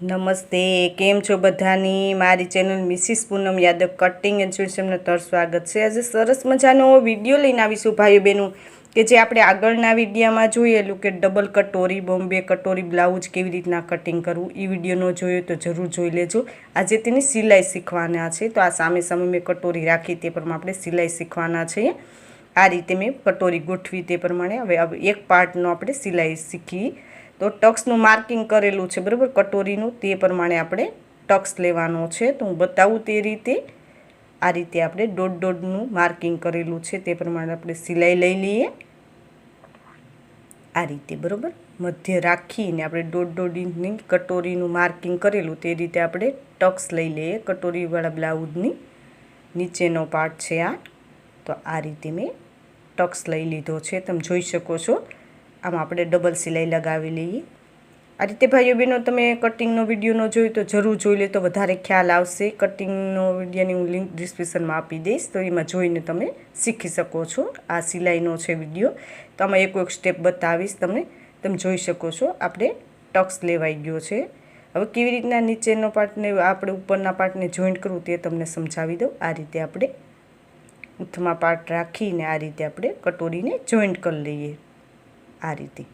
નમસ્તે, કેમ છો બધાની? મારી channel Mrs Poonam Yadav cutting and સ્વીટ્સનું તર સ્વાગત છે. આજે સરસ મજાનો વીડિયો લઈને આવીશું ભાઈઓ બહેનો, કે જે આપણે આગળના વિડીયામાં જોયેલું કે ડબલ કટોરી, બોમ્બે કટોરી બ્લાઉઝ કેવી રીતના કટિંગ કરવું એ વીડિયો ન જોયો તો જરૂર જોઈ લેજો. આજે તેની સિલાઈ શીખવાના છે. તો આ સામે સામે મેં કટોરી રાખી, તે પ્રમાણે આપણે સિલાઈ શીખવાના છે આ રીતે મેં કટોરી ગોઠવી તે પ્રમાણે. હવે એક પાર્ટનો આપણે સિલાઈ શીખી. તો ટક્સનું માર્કિંગ કરેલું છે, બરાબર? કટોરીનું તે પ્રમાણે આપણે ટક્સ લેવાનો છે. તો હું બતાવું તે રીતે. આ રીતે આપણે દોઢ દોઢનું માર્કિંગ કરેલું છે, તે પ્રમાણે આપણે સિલાઈ લઈ લઈએ. આ રીતે, બરાબર? મધ્ય રાખીને આપણે દોઢ દોઢ કટોરીનું માર્કિંગ કરેલું, તે રીતે આપણે ટક્સ લઈ લઈએ, કટોરીવાળા બ્લાઉઝની. નીચેનો પાર્ટ છે આ. તો આ રીતે મેં ટક્સ લઈ લીધો છે, તમે જોઈ શકો છો. આમાં આપણે ડબલ સિલાઈ લગાવી લઈએ. આ રીતે ભાઈઓ બહેનો, તમે કટિંગનો વીડિયો ન જોયો તો જરૂર જોઈ લે, તો વધારે ખ્યાલ આવશે. કટિંગનો વિડીયોની હું લિંક ડિસ્ક્રિપ્શનમાં આપી દઈશ, તો એમાં જોઈને તમે શીખી શકો છો આ સિલાઈનો છે વીડિયો. તો આમાં એક એક સ્ટેપ બતાવીશ તમને. તમે જોઈ શકો છો, આપણે ટક્સ લેવાઈ ગયો છે. હવે કેવી રીતના નીચેનો પાર્ટને આપણે ઉપરના પાર્ટને જોઈન્ટ કરવું તે તમને સમજાવી દઉં. આ રીતે આપણે ઉથમાં પાર્ટ રાખીને આ રીતે આપણે કટોરીને જોઈન્ટ કરી લઈએ. આ રીતે.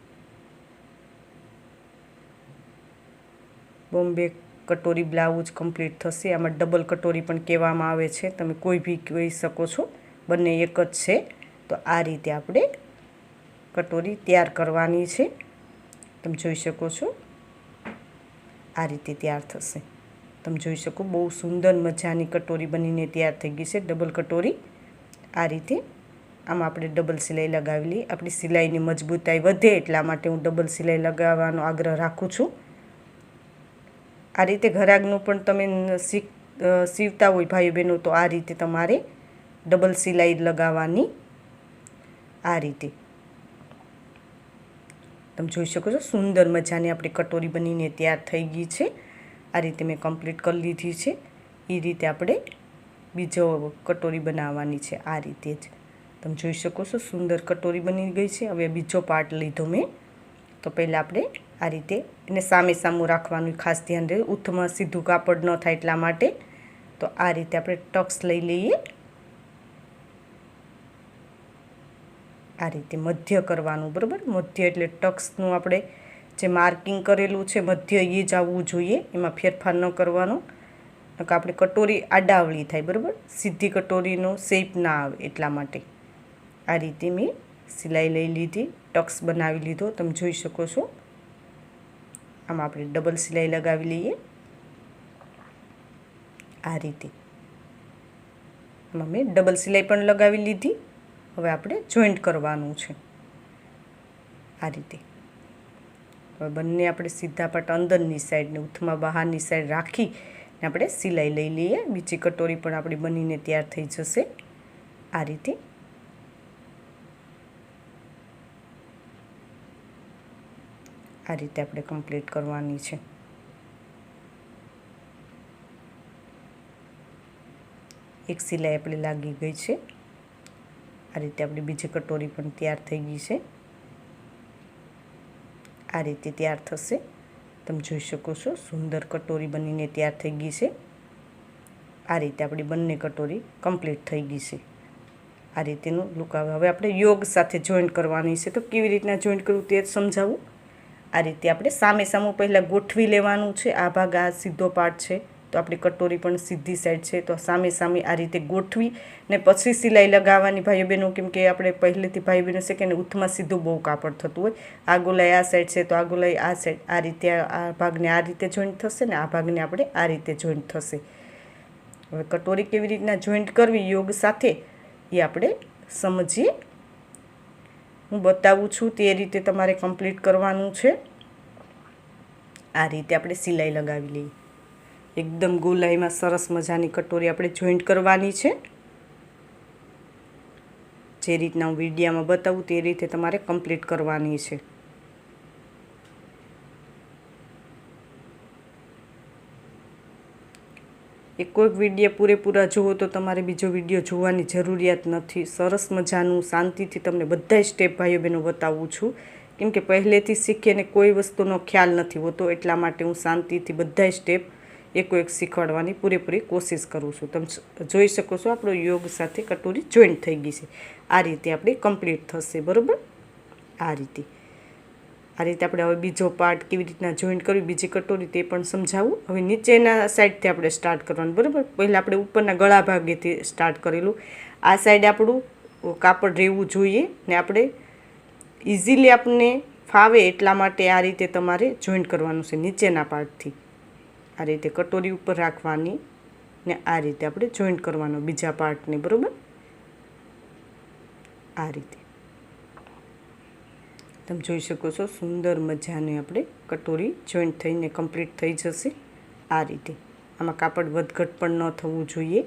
બોમ્બે કટોરી બ્લાઉઝ કમ્પ્લીટ થશે. આમાં ડબલ કટોરી પણ કહેવામાં આવે છે. તમે કોઈ બી કહી શકો છો. બંને એક જ છે. તો આ રીતે આપણે કટોરી તૈયાર કરવાની છે. તમે જોઈ શકો છો. આ રીતે તૈયાર થશે. તમે જોઈ શકો બહુ સુંદર મજાની કટોરી બનીને તૈયાર થઈ ગઈ છે. ડબલ કટોરી. આ રીતે. આમાં આપણે ડબલ સિલાઈ લગાવી લઈએ આપણી સિલાઈની મજબૂતાઈ વધે એટલા માટે હું ડબલ સિલાઈ લગાવવાનો આગ્રહ રાખું છું. આ રીતે ઘરાગનું પણ તમે સીવતા હોય ભાઈ બહેનો, તો આ રીતે તમારે ડબલ સિલાઈ લગાવવાની આ રીતે. તમે જોઈ શકો છો, સુંદર મજાની આપણી કટોરી બનીને તૈયાર થઈ ગઈ છે. આ રીતે મેં કમ્પ્લીટ કરી લીધી છે. એ રીતે આપણે બીજો કટોરી બનાવવાની છે આ રીતે જ. તમે જોઈ શકો છો સુંદર કટોરી બની ગઈ છે. હવે બીજો પાર્ટ લીધો મેં. તો પહેલાં આપણે આ રીતે એને સામે સામું રાખવાનું ખાસ ધ્યાન રહે. ઉથમાં સીધું કાપડ ન થાય એટલા માટે. તો આ રીતે આપણે ટક્સ લઈ લઈએ. આ રીતે મધ્ય કરવાનું, બરાબર? મધ્ય એટલે ટક્સનું આપણે જે માર્કિંગ કરેલું છે, મધ્ય એ જ આવવું જોઈએ. એમાં ફેરફાર ન કરવાનો. નકર આપણે કટોરી આડાવળી થાય, બરાબર? સીધી કટોરીનો શેપ ના આવે એટલા માટે. આ રીતે મેં સિલાઈ લઈ લીધી, ટક્સ બનાવી લીધો. તમે જોઈ શકો છો. આમાં આપણે ડબલ સિલાઈ લગાવી લઈએ. આ રીતે. આમાં મેં ડબલ સિલાઈ પણ લગાવી લીધી. હવે આપણે જોઈન્ટ કરવાનું છે. આ રીતે. હવે બંને આપણે સીધા પાટ અંદરની સાઈડને ઉથમાં બહારની સાઈડ રાખી આપણે સિલાઈ લઈ લઈએ. બીજી કટોરી પણ આપણી બનીને તૈયાર થઈ જશે. આ રીતે. આ રીતે આપણે કમ્પ્લીટ કરવાની છે. એક સિલાઈ આપણે લાગી ગઈ છે. આ રીતે આપણી બીજી કટોરી પણ તૈયાર થઈ ગઈ છે. આ રીતે તૈયાર થશે. તમે જોઈ શકો છો, સુંદર કટોરી બનીને તૈયાર થઈ ગઈ છે. આ રીતે આપણી બંને કટોરી કમ્પ્લીટ થઈ ગઈ છે. આ રીતેનું લુક આવે. હવે આપણે યોગ સાથે જોઈન્ટ કરવાની છે. તો કેવી રીતના જોઈન્ટ કરવું તે સમજાવું. આ રીતે આપણે સામે સામું પહેલાં ગોઠવી લેવાનું છે. આ ભાગ આ સીધો પાર્ટ છે. તો આપણી કટોરી પણ સીધી સાઈડ છે, તો સામે સામે આ રીતે ગોઠવી ને પછી સિલાઈ લગાવવાની ભાઈઓ બહેનો કેમ કે આપણે પહેલેથી ભાઈ બહેનો છે કે ને ઉથમાં સીધું બહુ કાપડ થતું હોય. આ ગોલાઈ આ સાઈડ છે, તો આ ગોલાઈ આ સાઈડ, આ રીતે આ ભાગને આ રીતે જોઈન્ટ થશે ને આ ભાગને આપણે આ રીતે જોઈન્ટ થશે. હવે કટોરી કેવી રીતના જોઈન્ટ કરવી યોગ સાથે એ આપણે સમજીએ. હું બતાવું છું તે રીતે તમારે કમ્પ્લીટ કરવાનું છે. આ રીતે આપણે સિલાઈ લગાવી લઈએ. એકદમ ગોલાઈમાં સરસ મજાની કટોરી આપણે જોઈન્ટ કરવાની છે. જે રીતના હું વિડીયામાં બતાવું તે રીતે તમારે કમ્પ્લીટ કરવાની છે. એ કોઈક વીડિયો પૂરેપૂરા જુઓ તો તમારે બીજો વીડિયો જોવાની જરૂરિયાત નથી. સરસ મજાનું શાંતિથી તમને બધા સ્ટેપ ભાઈઓ બહેનો બતાવું છું. કેમ કે પહેલેથી શીખીને કોઈ વસ્તુનો ખ્યાલ નથી હોતો એટલા માટે હું શાંતિથી બધા સ્ટેપ એકો એક શીખવાડવાની પૂરેપૂરી કોશિશ કરું છું. તમે જોઈ શકો છો, આપણો યોગ સાથે કટોરી જોઈન્ટ થઈ ગઈ છે. આ રીતે આપણી કમ્પ્લીટ થશે, બરાબર? આ રીતે. આ રીતે આપણે હવે બીજો પાર્ટ કેવી રીતના જોઈન્ટ કરવી, બીજી કટોરી તે પણ સમજાવું. હવે નીચેના સાઈડથી આપણે સ્ટાર્ટ કરવાનું, બરાબર? પહેલાં આપણે ઉપરના ગળા ભાગેથી સ્ટાર્ટ કરેલું. આ સાઈડ આપણું કાપડ રહેવું જોઈએ ને આપણે ઇઝીલી આપણને ફાવે એટલા માટે આ રીતે તમારે જોઈન્ટ કરવાનું છે નીચેના પાર્ટથી આ રીતે કટોરી ઉપર રાખવાની ને આ રીતે આપણે જોઈન્ટ કરવાનો બીજા પાર્ટને બરાબર? આ રીતે. તમે જોઈ શકો છો, સુંદર મજાની આપણે કટોરી જોઈન્ટ થઈને કમ્પ્લીટ થઈ જશે આ રીતે. આમાં કાપડ વધઘટ પણ ન થવું જોઈએ.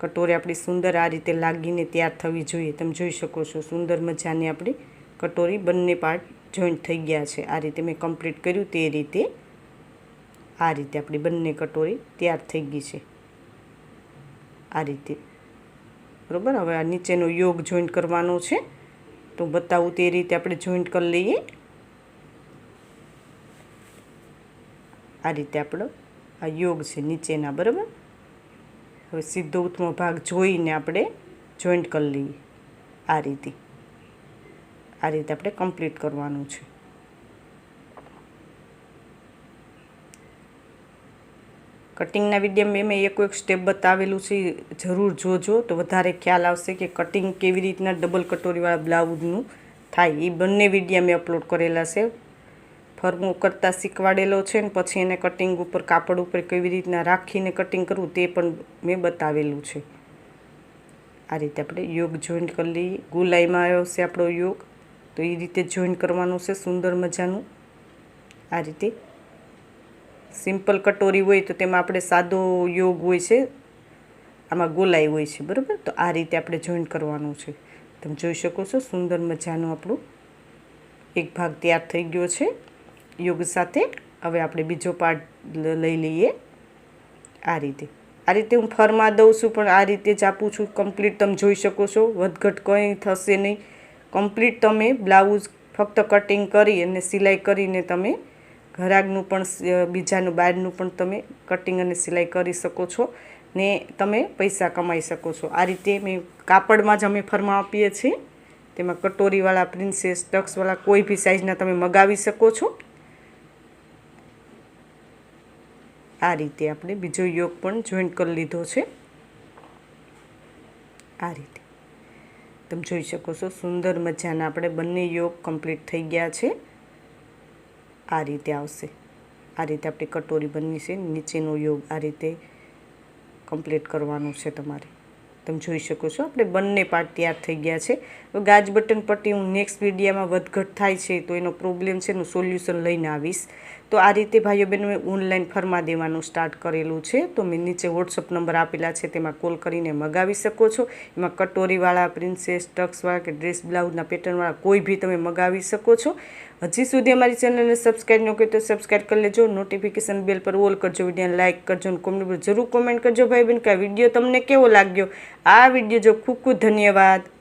કટોરી આપણી સુંદર આ રીતે લાગીને તૈયાર થવી જોઈએ. તમે જોઈ શકો છો, સુંદર મજાની આપણી કટોરી બંને પાર્ટ જોઈન્ટ થઈ ગયા છે. આ રીતે મેં કમ્પ્લીટ કર્યું તે રીતે. આ રીતે આપણી બંને કટોરી તૈયાર થઈ ગઈ છે. આ રીતે. બરાબર? હવે આ નીચેનો યોગ જોઈન્ટ કરવાનો છે. તો બતાવું તે રીતે આપણે જોઈન્ટ કરી લઈએ. આ રીતે આપણો આ યોગ છે નીચેના, બરાબર? હવે સીધો ઉત્તમ ભાગ જોઈને આપણે જોઈન્ટ કરી લઈએ. આ રીતે. આ રીતે આપણે કમ્પ્લીટ કરવાનું છે. કટિંગના વિડીયોમાં મેં એક એક સ્ટેપ બતાવેલું છે, જરૂર જોજો તો વધારે ખ્યાલ આવશે કે કટિંગ કેવી રીતના ડબલ કટોરીવાળા બ્લાઉઝનું થાય. એ બંને વિડીયા મેં અપલોડ કરેલા છે. ફરમો કરતાં શીખવાડેલો છે ને પછી એને કટિંગ ઉપર, કાપડ ઉપર કેવી રીતના રાખીને કટિંગ કરવું તે પણ મેં બતાવેલું છે. આ રીતે આપણે યોગ જોઈન્ટ કરી લઈએ. ગુલાઈમાં આવ્યો છે આપણો યોગ. તો એ રીતે જોઈન્ટ કરવાનું છે, સુંદર મજાનું. આ રીતે સિમ્પલ કટોરી હોય તો તેમાં આપણે સાદો યોગ હોય છે. આમાં ગોલાઈ હોય છે, બરાબર? તો આ રીતે આપણે જોઈન્ટ કરવાનું છે. તમે જોઈ શકો છો, સુંદર મજાનું આપણું એક ભાગ તૈયાર થઈ ગયો છે. યોગ સાથે. હવે આપણે બીજો પાર્ટ લઈ લઈએ. આ રીતે. આ રીતે હું ફરમાં દઉં છું, પણ આ રીતે જ આપું છું. કમ્પ્લીટ તમે જોઈ શકો છો. વધઘટ કંઈ થશે નહીં. કમ્પ્લીટ તમે બ્લાઉઝ ફક્ત કટિંગ કરી અને સિલાઈ કરીને તમે ઘરાગનું પણ બીજાનું બહારનું પણ તમે કટિંગ અને સિલાઈ કરી શકો છો ને તમે પૈસા કમાઈ શકો છો. આ રીતે મેં કાપડમાં જ અમે ફરમા આપીએ છીએ. તેમાં કટોરીવાળા પ્રિન્સેસ ટક્સવાળા કોઈ બી સાઇઝના તમે મગાવી શકો છો. આ રીતે આપણે બીજો યોગ પણ જોઈન્ટ કરી લીધો છે. આ રીતે. તમે જોઈ શકો છો, સુંદર મજાના આપણે બંને યોગ કમ્પ્લીટ થઈ ગયા છે. આ રીતે આવશે. આ રીતે આપણી કટોરી બની છે. નીચેનો યોગ આ રીતે કમ્પ્લીટ કરવાનું છે તમારે. તમે જોઈ શકો છો, આપણે બંને પાર્ટ તૈયાર થઈ ગયા છે. હવે ગાજ બટન પટ્ટી હું નેક્સ્ટ વિડીયામાં વધઘટ થાય છે, તો એનો પ્રોબ્લેમ છે, એનું સોલ્યુશન લઈને આવીશ. તો આ રીતે ભાઈઓ બહેનો મેં ઓનલાઈન ફરમા દેવાનું સ્ટાર્ટ કરેલું છે. તો મેં નીચે વોટ્સઅપ નંબર આપેલા છે, તેમાં કોલ કરીને મગાવી શકો છો. એમાં કટોરીવાળા પ્રિન્સેસ ટક્સવાળા કે ડ્રેસ બ્લાઉઝના પેટર્નવાળા કોઈ બી તમે મગાવી શકો છો. હજી સુધી અમારી ચેનલને સબસ્ક્રાઈબ ન કરી તો સબસ્ક્રાઈબ કરી લેજો. નોટિફિકેશન બેલ પર ઓલ કરજો. વિડીયોને લાઇક કરજો અને કોમેન્ટ પર જરૂર કોમેન્ટ કરજો ભાઈ બહેન, કે આ વીડિયો તમને કેવો લાગ્યો? આ વીડિયો જો ખૂબ ખૂબ ધન્યવાદ.